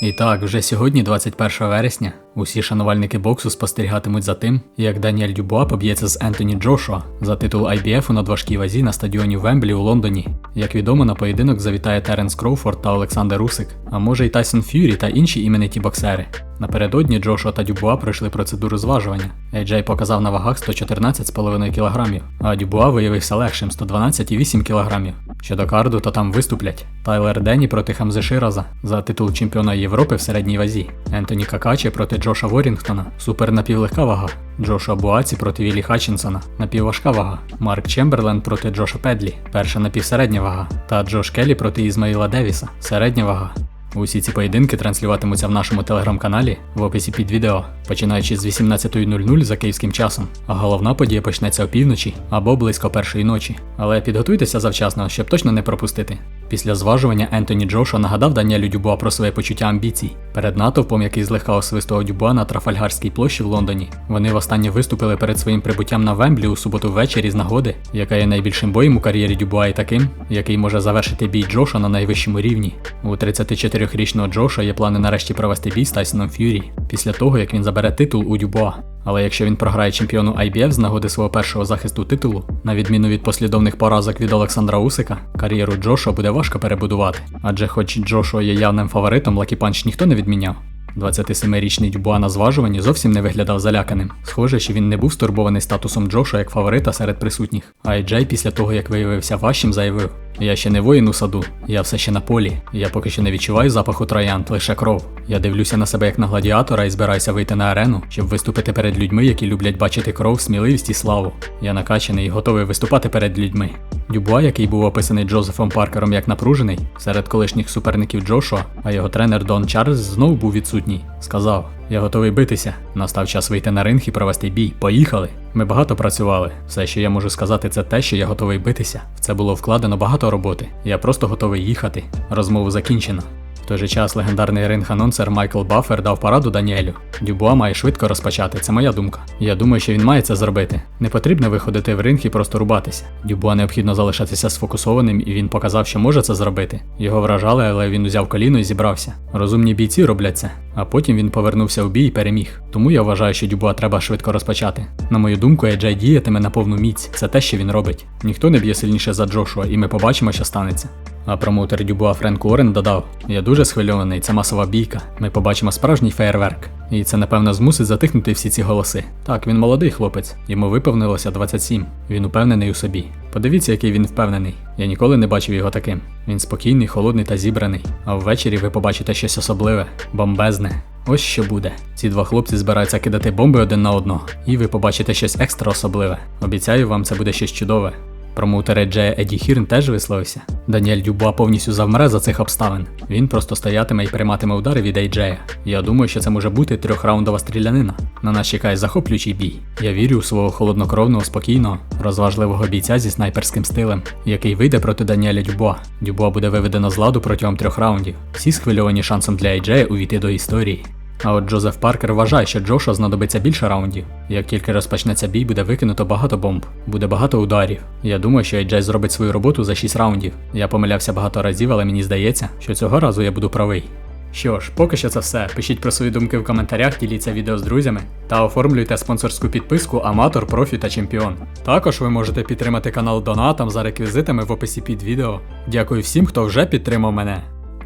І так, вже сьогодні, 21 вересня, усі шанувальники боксу спостерігатимуть за тим, як Даніель Дюбуа поб'ється з Ентоні Джошуа за титул IBF у надважкій вазі на стадіоні Вемблі у Лондоні. Як відомо, на поєдинок завітає Теренс Кроуфорд та Олександр Русик, а може й Тайсон Ф'юрі та інші імениті боксери. Напередодні Джошуа та Дюбуа пройшли процедуру зважування. Ейджей показав на вагах 114,5 кг, а Дюбуа виявився легшим 112,8 кг. Щодо карду, то там виступлять Тайлер Денні проти Хамзи Шираза за титул чемпіона Європи в середній вазі, Ентоні Какачі проти Джоша Ворінгтона, супер напівлегка вага, Джоша Буаці проти Вілі Хатчинсона, напівважка вага, Марк Чемберлен проти Джоша Педлі, перша напівсередня вага, та Джош Келлі проти Ізмаїла Девіса, середня вага. Усі ці поєдинки транслюватимуться в нашому телеграм-каналі в описі під відео, починаючи з 18.00 за київським часом, а головна подія почнеться опівночі або близько першої ночі. Але підготуйтеся завчасно, щоб точно не пропустити. Після зважування Ентоні Джоша нагадав Даніелю Дюбуа про своє почуття амбіцій. Перед натовпом, який злегка освистував Дюбуа на Трафальгарській площі в Лондоні, вони востаннє виступили перед своїм прибуттям на Вемблі у суботу ввечері з нагоди, яка є найбільшим боєм у кар'єрі Дюбуа і таким, який може завершити бій Джоша на найвищому рівні. У 34-річного Джоша є плани нарешті провести бій з Тайсоном Ф'юрі після того, як він забере титул у Дюбуа. Але якщо він програє чемпіону IBF з нагоди свого першого захисту титулу, на відміну від послідовних поразок від Олександра Усика, кар'єру Джошуа буде важко перебудувати. Адже хоч Джошуа є явним фаворитом, Лакі Панч ніхто не відміняв. 27-річний Дюбуа на зважуванні зовсім не виглядав заляканим. Схоже, що він не був стурбований статусом Джоша як фаворита серед присутніх. А Джей після того, як виявився важчим, заявив: Я ще не воїн у саду, я все ще на полі. Я поки що не відчуваю запаху троянд, лише кров. Я дивлюся на себе як на гладіатора і збираюся вийти на арену, щоб виступити перед людьми, які люблять бачити кров, сміливість і славу. Я накачаний і готовий виступати перед людьми. Дюбуа, який був описаний Джозефом Паркером як напружений, серед колишніх суперників Джошуа, а його тренер Дон Чарльз знову був відсутній. Сказав: Я готовий битися. Настав час вийти на ринг і провести бій. Поїхали! Ми багато працювали. Все, що я можу сказати, це те, що я готовий битися. В це було вкладено багато роботи. Я просто готовий їхати. Розмову закінчено. В той же час легендарний ринг-анонсер Майкл Баффер дав пораду Даніелю. Дюбуа має швидко розпочати, це моя думка. Я думаю, що він має це зробити. Не потрібно виходити в ринг і просто рубатися. Дюбуа необхідно залишатися сфокусованим, і він показав, що може це зробити. Його вражали, але він узяв коліно і зібрався. Розумні бійці роблять це. А потім він повернувся у бій і переміг. Тому я вважаю, що Дюбуа треба швидко розпочати. На мою думку, Еджай діятиме на повну міць. Це те, що він робить. Ніхто не б'є сильніше за Джошуа, і ми побачимо, що станеться. А промоутер Дюбуа Френк Уоррен додав: Я дуже схвильований, це масова бійка. Ми побачимо справжній феєрверк. І це, напевно, змусить затихнути всі ці голоси. Так, він молодий хлопець, йому виповнилося 27. Він упевнений у собі. Подивіться, який він впевнений. Я ніколи не бачив його таким. Він спокійний, холодний та зібраний. А ввечері ви побачите щось особливе, бомбезне. Ось що буде. Ці два хлопці збираються кидати бомби один на одного, і ви побачите щось екстра особливе. Обіцяю вам, це буде щось чудове. Промоутер Джея Еді Хірн теж висловився. Даніель Дюбуа повністю завмре за цих обставин. Він просто стоятиме і прийматиме удари від Ейджея. Я думаю, що це може бути трьохраундова стрілянина. На нас чекає захоплюючий бій. Я вірю у свого холоднокровного, спокійного, розважливого бійця зі снайперським стилем, який вийде проти Даніеля Дюбуа. Дюбуа буде виведено з ладу протягом трьох раундів. Всі схвильовані шансом для Ейджея увійти до історії. А от Джозеф Паркер вважає, що Джоша знадобиться більше раундів. Як тільки розпочнеться бій, буде викинуто багато бомб, буде багато ударів. Я думаю, що Ейджей зробить свою роботу за 6 раундів. Я помилявся багато разів, але мені здається, що цього разу я буду правий. Що ж, поки що це все. Пишіть про свої думки в коментарях, діліться відео з друзями та оформлюйте спонсорську підписку Аматор, Профі та Чемпіон. Також ви можете підтримати канал Донатом за реквізитами в описі під відео. Дякую всім, хто вже підтримав мене.